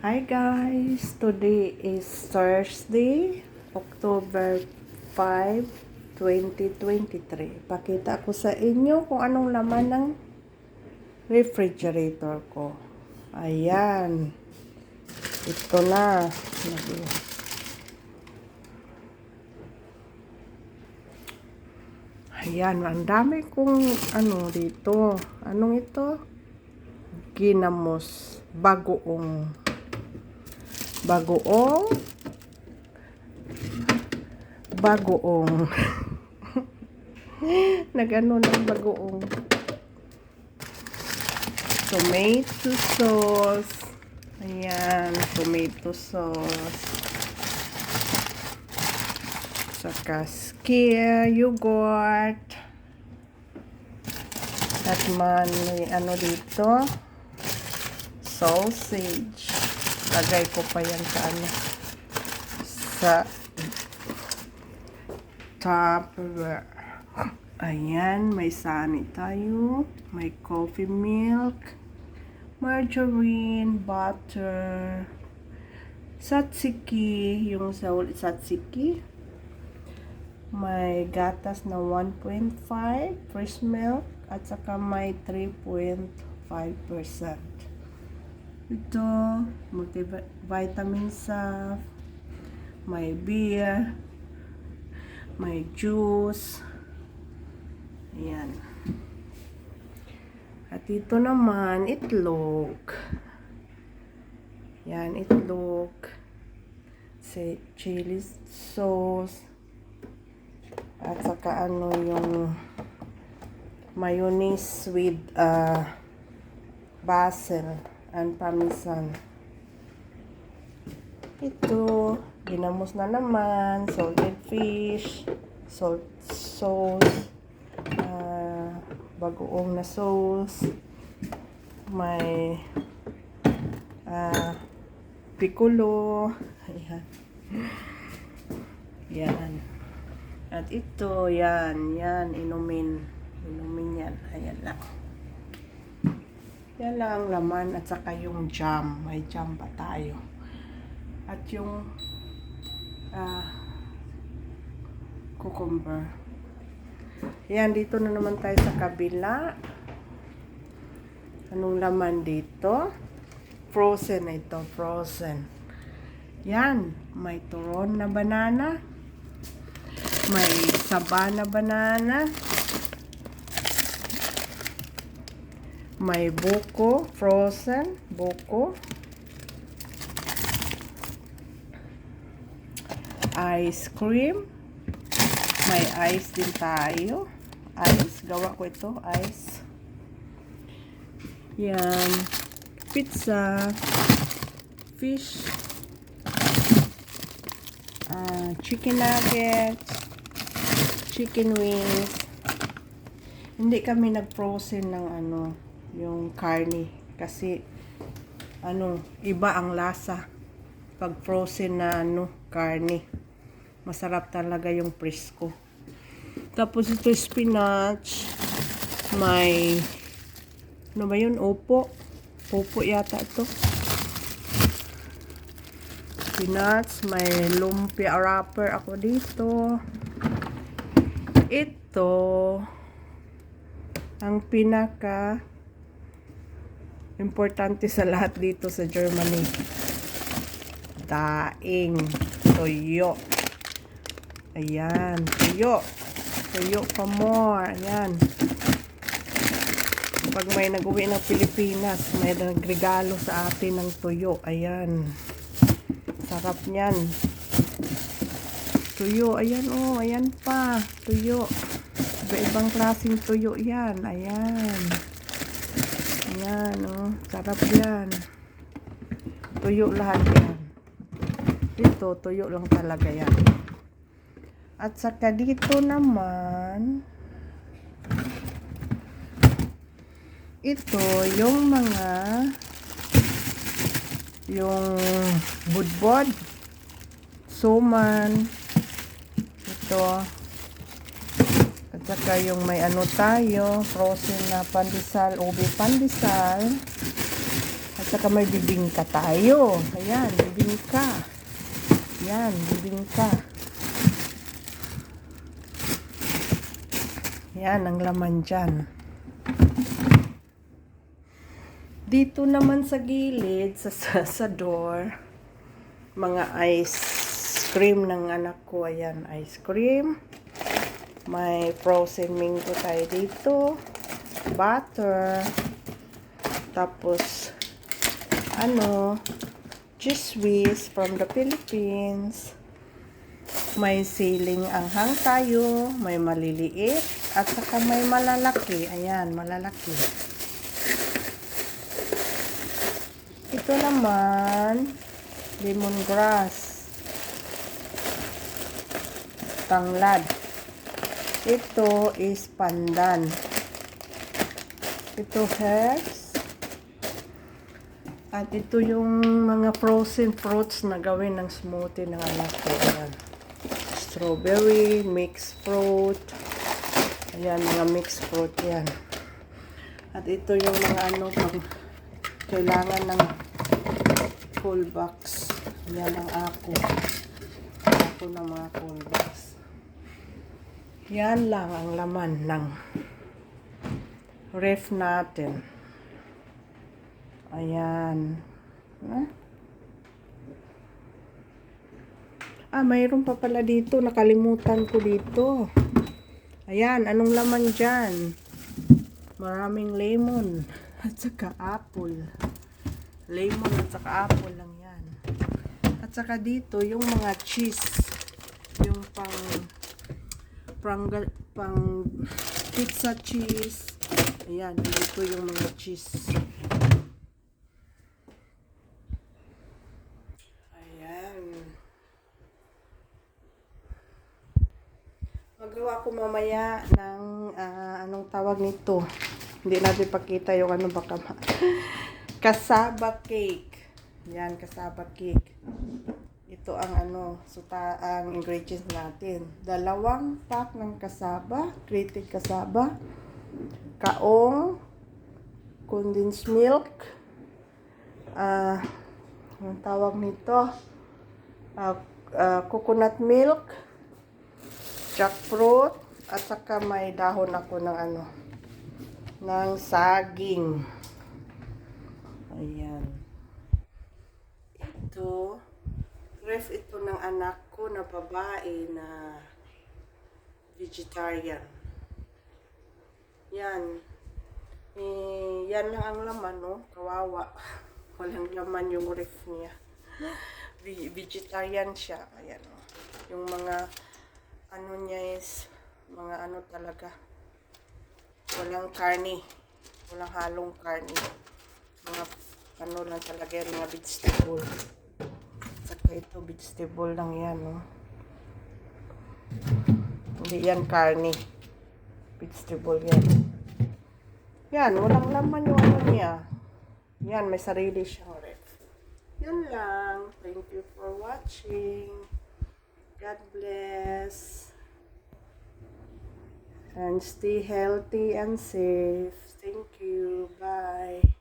Hi guys! Today is Thursday, October 5, 2023. Pakita ko sa inyo kung anong laman ng refrigerator ko. Ayan. Ito na. Ayan, ang dami kong ano dito. Anong ito? Ginamos. Bagoong. Bagoong. Bagoong. Nag-ano ng bagoong. Tomato sauce. Ayan, tomato sauce. Saka skyr, yogurt. At man, ano dito. Sausage. Lagay ko pa yan sa ano. Sa Tupperware. Ayan, may sani tayo. May coffee milk. Margarine, butter. Satsiki, yung sa satsiki. May gatas na 1.5 fresh milk at saka may 3.5%. Ito, multivitamin sa may beer, may juice. Ayan. At ito naman, itlog. Yan, itlog. Say, chili sauce. At saka ano yung mayonnaise with uh, basil and parmesan. Ito, ginamos na naman, salted fish, salt sauce, uh, bagoong na sauce, may uh, piccolo, ayan. Yan. At ito, yan, yan, inumin. Inumin yan. Ayan lang. Yan lang ang laman at saka yung jam. May jam pa tayo. At yung ah cucumber. Yan, dito na naman tayo sa kabila. Anong laman dito? Frozen ito, frozen. Yan, may turon na banana. May saba na banana. May buko, frozen, buko. Ice cream. May ice din tayo. Ice, gawa ko ito, ice. Yan. Pizza. Fish. ah chicken nuggets. Chicken wings. Hindi kami nag-frozen ng ano, yung karne. Kasi, ano, iba ang lasa. Pag frozen na, ano, karne. Masarap talaga yung presko. Tapos ito spinach. May, ano ba yun? Opo. Opo yata ito. Spinach. May lumpia wrapper ako dito. Ito, ang pinaka importante sa lahat dito sa Germany. Daing. Toyo. Ayan. Toyo. Toyo pa more. Ayan. Pag may nag-uwi ng Pilipinas, may nagregalo sa atin ng tuyo. Ayan. Sarap niyan. Tuyo. Ayan oh. Ayan pa. Tuyo. Iba-ibang klaseng tuyo yan. Ayan. Ayan oh. Sarap yan. Tuyo lahat yan. Dito, tuyo lang talaga yan. At saka dito naman, ito yung mga yung budbod, suman, ito, at saka yung may ano tayo, frozen na pandesal, ube pandesal, at Saka may bibingka tayo. Ayan, bibingka. Yan, bibingka. Yan ang laman dyan. Dito naman sa gilid, sa, sa, sa door, mga ice cream ng anak ko. Ayan, ice cream. May frozen mango tayo dito. Butter. Tapos, ano, cheese whiz from the Philippines. May siling anghang tayo. May maliliit. At saka may malalaki. Ayan, malalaki. Ito naman, lemongrass. Tanglad. Ito is pandan. Ito herbs. At ito yung mga frozen fruits na gawin ng smoothie ng anak ko. Ayan. Strawberry, mixed fruit. Ayan, mga mixed fruit yan. At ito yung mga ano pang kailangan ng full box. Yan ang ako. Ako ng mga full box. Yan lang ang laman ng ref natin. Ayan. Ha? Ah, mayroon pa pala dito. Nakalimutan ko dito. Ayan, anong laman dyan? Maraming lemon. At saka apple. Lemon at saka apple lang yan. At saka dito, yung mga cheese. Yung pang pang, pang pizza cheese. Ayan, dito yung mga cheese. Ayan. Magawa ko mamaya ng ah, anong tawag nito. Hindi natin pakita yung ano baka kasaba cake. Yan, kasaba cake. Ito ang ano, suta ang ingredients natin. Dalawang pack ng kasaba, grated kasaba, kaong, condensed milk, ah, anong tawag nito? Ah, ah, coconut milk, jackfruit, at saka may dahon ako ng ano, ng saging. Ayan. Ito, ref ito ng anak ko na babae na vegetarian. Yan. Eh, yan lang ang laman, no? Kawawa. Walang laman yung ref niya. Ve- vegetarian siya. Ayan, oh. Yung mga, ano niya is, mga ano talaga. Walang karne. Walang halong karne. Mga, ano lang talaga yung mga vegetable. Ito, vegetable lang yan, no? Hindi yan karne. Vegetable yan. Yan, walang laman yung ano niya. Yan, may sarili siyang ref. Yan lang. Thank you for watching. God bless. And stay healthy and safe. Thank you. Bye.